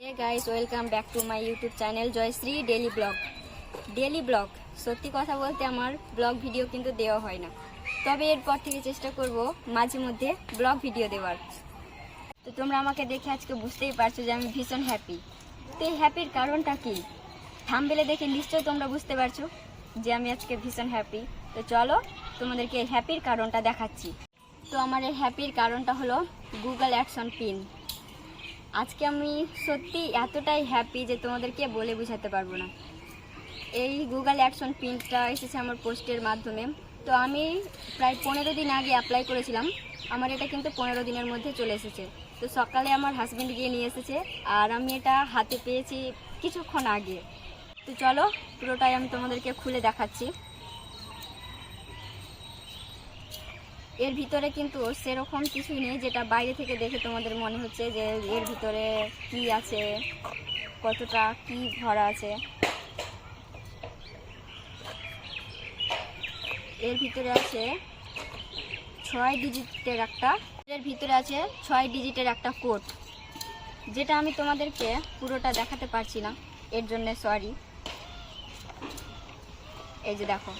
Hey guys welcome back to my YouTube channel Joyshree daily vlog daily vlog সত্যি কথা বলতে আমার blog video কিন্তু দেওয়া হয় না। তবে এরপর থেকে চেষ্টা করব মাঝে মধ্যে ব্লগ ভিডিও দেওয়ার। তো তোমরা আমাকে দেখে আজকে বুঝতেই পারছ যে আমি ভীষণ হ্যাপি তো এই হ্যাপির কারণটা কি? থামবেলে দেখে নিশ্চয়ই তোমরা বুঝতে পারছ যে আমি আজকে ভীষণ হ্যাপি তো চলো তোমাদেরকে এই হ্যাপির কারণটা দেখাচ্ছি। তো আমার এই হ্যাপির কারণটা হলো গুগল অ্যাকশন পিন আজকে আমি সত্যি এতটাই হ্যাপি যে তোমাদেরকে বলে বোঝাতে পারব না। এই গুগল অ্যাকশন পিনটা এসেছে আমার পোস্টের মাধ্যমে। তো আমি প্রায় পনেরো দিন আগে অ্যাপ্লাই করেছিলাম। আমার এটা কিন্তু পনেরো দিনের মধ্যে চলে এসেছে। তো সকালে আমার হাজব্যান্ড গিয়ে নিয়ে এসেছে আর আমি এটা হাতে পেয়েছি কিছুক্ষণ আগে। তো চলো, পুরোটাই আমি তোমাদেরকে খুলে দেখাচ্ছি। এর ভিতরে কিন্তু সেরকম কিছুই নেই, যেটা বাইরে থেকে দেখে তোমাদের মনে হচ্ছে যে এর ভিতরে কি আছে, কতটা কি ভরা আছে। এর ভিতরে আছে ছয় ডিজিটের একটা, এর ভিতরে আছে ছয় ডিজিটের একটা কোড যেটা আমি তোমাদেরকে পুরোটা দেখাতে পারছি না, এর জন্য সরি এই যে দেখো।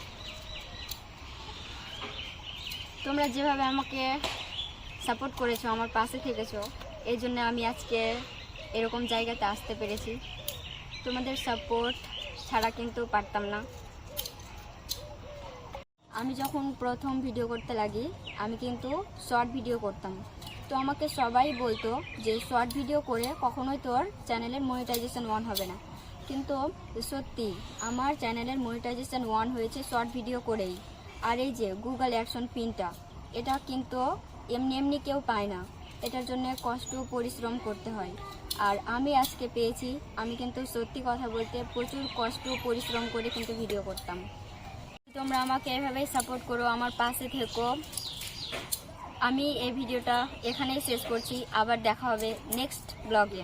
তোমরা যেভাবে আমাকে সাপোর্ট করেছ, আমার পাশে থেকেছো, এই জন্য আমি আজকে এরকম জায়গাতে আসতে পেরেছি। তোমাদের সাপোর্ট ছাড়া কিন্তু পারতাম না। আমি যখন প্রথম ভিডিও করতে লাগি, আমি কিন্তু শর্ট ভিডিও করতাম। তো আমাকে সবাই বলতো যে শর্ট ভিডিও করে কখনোই তোর চ্যানেলের মনিটাইজেশন ওয়ান হবে না। কিন্তু সত্যি, আমার চ্যানেলের মনিটাইজেশন ওয়ান হয়েছে শর্ট ভিডিও করেই। আর এই যে গুগল অ্যাকশন পিনটা এটা কিন্তু এমনি এমনি কেউ পায় না। এটার জন্য কষ্ট পরিশ্রম করতে হয়। আর আমি আজকে পেয়েছি, আমি কিন্তু সত্যি কথা বলতে প্রচুর কষ্ট পরিশ্রম করে কিন্তু ভিডিও করতাম। তোমরা আমাকে এভাবেই সাপোর্ট করো, আমার পাশে থেকো। আমি এই ভিডিওটা এখানেই শেষ করছি, আবার দেখা হবে নেক্সট ব্লগে